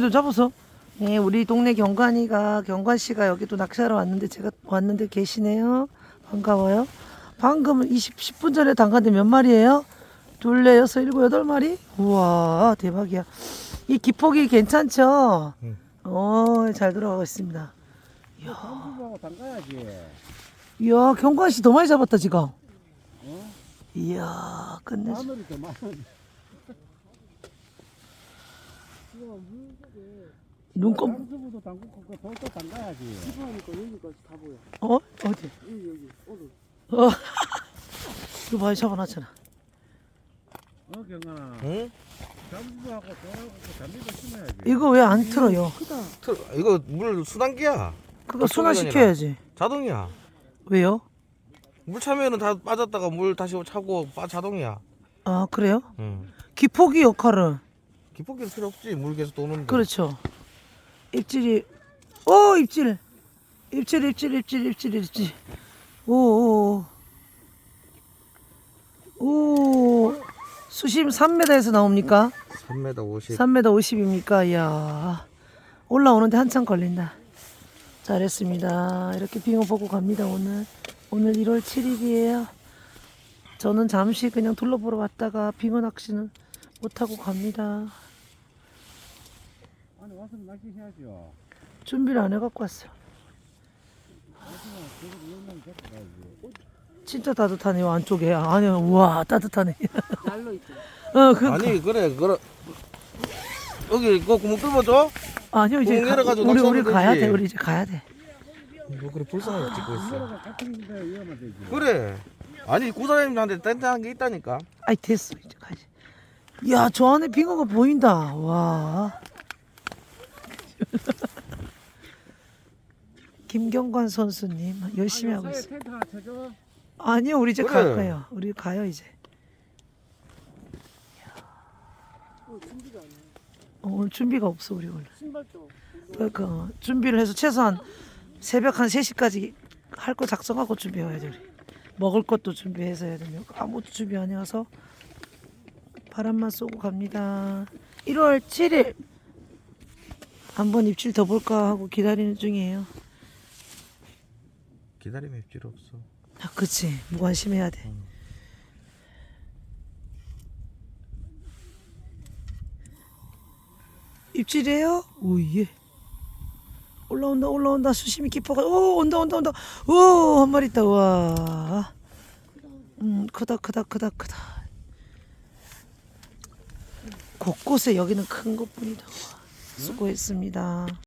좀 잡았어. 네, 우리 동네 경관이가 경관 씨가 여기 또 낚시하러 왔는데 제가 왔는데 계시네요. 반가워요. 방금 20 10분 전에 담갔는데 몇 마리예요? 둘, 넷, 여섯, 일곱, 여덟 마리? 우와, 대박이야. 이 기폭이 괜찮죠? 응. 어, 잘 들어가고 있습니다. 한국하고 담가야지. 이야, 경관 씨 더 많이 잡았다, 지금. 어? 이야, 끝내줘. 마늘이 더 많 아. 눈곱, 양수부도 담그고 그 돌도 담가야지. 시부하니까 여기까지 다 보여. 어? 어디? 여기 여기 오늘. 어. 이거 많이 잡아놨잖아. 어 경아. 응? 잠수하고 돌하고 담비도 심어야지. 이거 왜 안 틀어요? 크다. 틀- 이거 물 수단기야. 그거 순환시켜야지. 자동이야. 왜요? 물 차면은 다 빠졌다가 물 다시 차고 빠 자동이야. 아, 그래요? 응. 기폭이 역할은? 기폭기는 필요 없지. 물 계속 도는데. 그렇죠. 입질이, 오, 입질. 입질, 입질, 입질, 입질, 입질. 오, 오, 오. 수심 3m에서 나옵니까? 3m 50. 3m 50입니까? 이야. 올라오는데 한참 걸린다. 잘했습니다. 이렇게 빙어 보고 갑니다, 오늘. 오늘 1월 7일이에요. 저는 잠시 그냥 둘러보러 왔다가 빙어 낚시는 못하고 갑니다. 아니 와서 낚시 해야죠. 준비를 안 해갖고 왔어요. 가야지. 진짜 따뜻하네요, 안쪽에. 아니요, 우와, 따뜻하네. 날로 있어. 어, 그, 아니 그래 그래. 여기 이거 구멍 뚫어줘? 아니요, 이제 가, 내려가지고 우리, 우리 낚시하면 가야 되지. 돼, 우리 이제 가야 돼. 뭐 그래 불쌍하게 찍고 있어. 되지. 그래. 아니 구사님한테 텐트 한게 있다니까. 아이, 됐어, 이제 가지. 야, 저 안에 빙어가 보인다. 와. 김경관 선수님 열심히 하고 있어. 텐트 하나 쳐줘. 아니요, 우리 이제 그래. 갈 거예요. 우리 가요 이제. 어, 준비가 안 해. 어, 오늘 준비가 없어 우리 오늘. 신발도. 그러니까 어, 준비를 해서 최소한 새벽 한 3시까지 할 거 작성하고 준비해야 돼. 우리. 먹을 것도 준비해서 해야 되면 아무것도 준비 안 해와서 바람만 쏘고 갑니다. 1월 7일 한번 입질 더 볼까 하고 기다리는 중이에요. 기다리면 필요 없어. 아, 그치. 무관심해야 돼. 입질이에요? 오예. 올라온다, 올라온다. 수심이 깊어가. 오, 온다, 온다, 온다. 오, 한 마리 있다. 와. 음, 크다, 크다, 크다, 크다. 곳곳에 여기는 큰 것뿐이다. 와, 수고했습니다.